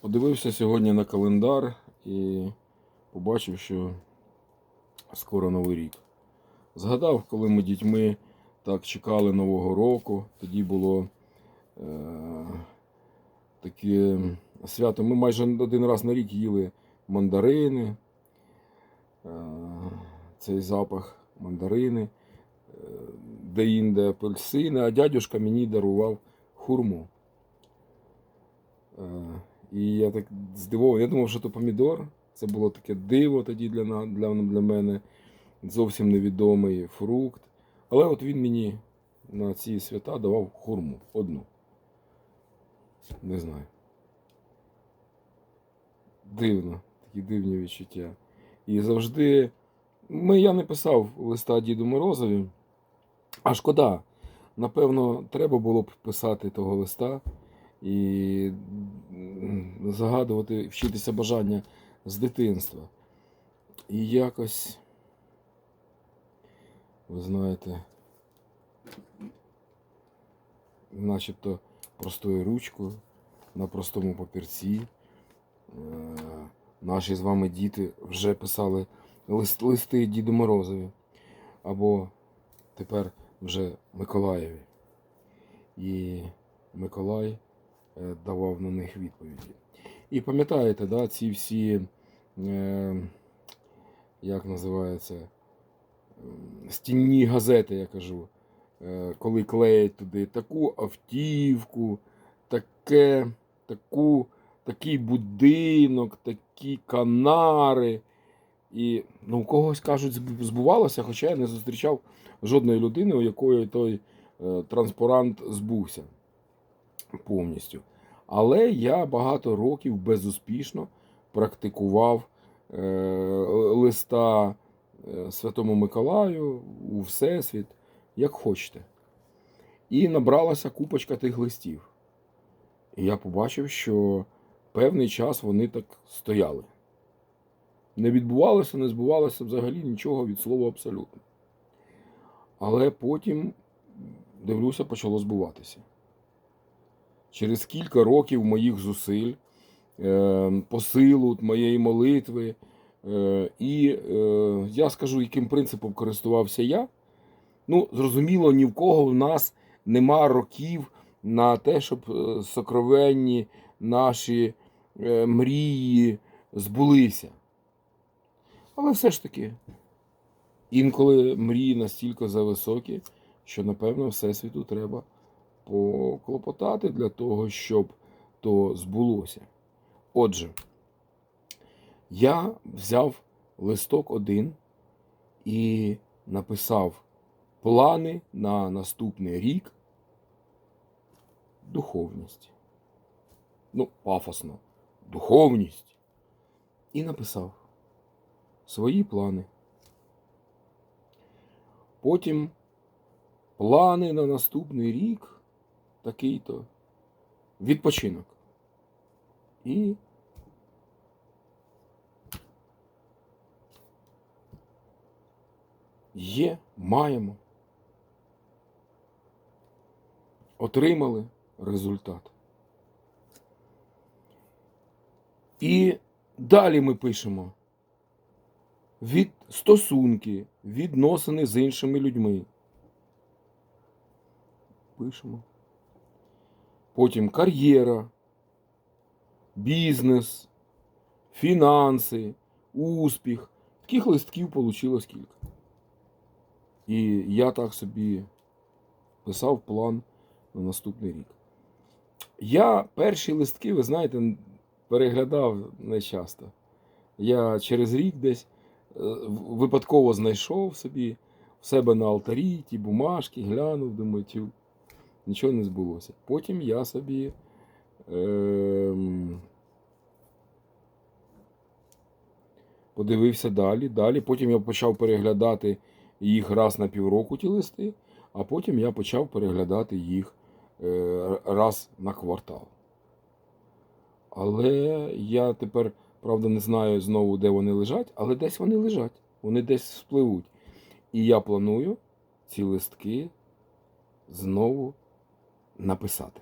Подивився сьогодні на календар і побачив, що скоро Новий рік. Згадав, коли ми дітьми так чекали Нового року, тоді було е, таке свято. Ми майже один раз на рік їли мандарини, е, цей запах мандарини, е, де-інде апельсини, а дядюшка мені дарував хурму. Е, І я так здивований. Я думав, що то помідор. Це було таке диво тоді для, для, для мене. Зовсім невідомий фрукт. Але от він мені на ці свята давав хурму одну. Не знаю. Дивно, такі дивні відчуття. І завжди. Ми, я не писав листа Діду Морозові. А шкода. Напевно, треба було б писати того листа і загадувати, вчитися бажання з дитинства. І якось, ви знаєте, начебто простою ручкою, на простому папірці. Е, Наші з вами діти вже писали лист, листи Діду Морозові. Або тепер вже Миколаєві. І Миколай давав на них відповіді. І пам'ятаєте, да, ці всі, е, як називається, стінні газети, я кажу, е, коли клеять туди таку автівку, таке, таку, такий будинок, такі канари. І ну, у когось кажуть, збувалося, хоча я не зустрічав жодної людини, у якої той е, транспарант збувся повністю. Але я багато років безуспішно практикував е, листа е, Святому Миколаю у Всесвіт, як хочете. І набралася купочка тих листів. І я побачив, що певний час вони так стояли. Не відбувалося, не збувалося взагалі нічого від слова абсолютно. Але потім, дивлюся, почало збуватися. Через кілька років моїх зусиль, е, посилу моєї молитви, е, і е, я скажу, яким принципом користувався я. Ну, зрозуміло, ні в кого в нас нема років на те, щоб сокровенні наші мрії збулися. Але все ж таки, інколи мрії настільки зависокі, що, напевно, Всесвіту треба поклопотати для того, щоб то збулося. Отже, я взяв листок один і написав плани на наступний рік духовність. Ну, пафосно, духовність. І написав свої плани. Потім плани на наступний рік такий-то відпочинок. І є, маємо. Отримали результат. І далі ми пишемо від стосунки, відносини з іншими людьми. Пишемо. Потім кар'єра, бізнес, фінанси, успіх. Таких листків вийшло кілька. І я так собі писав план на наступний рік. Я перші листки, ви знаєте, переглядав не часто. Я через рік десь е, випадково знайшов собі в себе на алтарі ті бумажки, глянув, думаю, нічого не збулося. Потім я собі ем, подивився далі, далі. Потім я почав переглядати їх раз на півроку ті листи, а потім я почав переглядати їх е, раз на квартал. Але я тепер, правда, не знаю знову, де вони лежать, але десь вони лежать, вони десь спливуть. І я планую ці листки знову написати.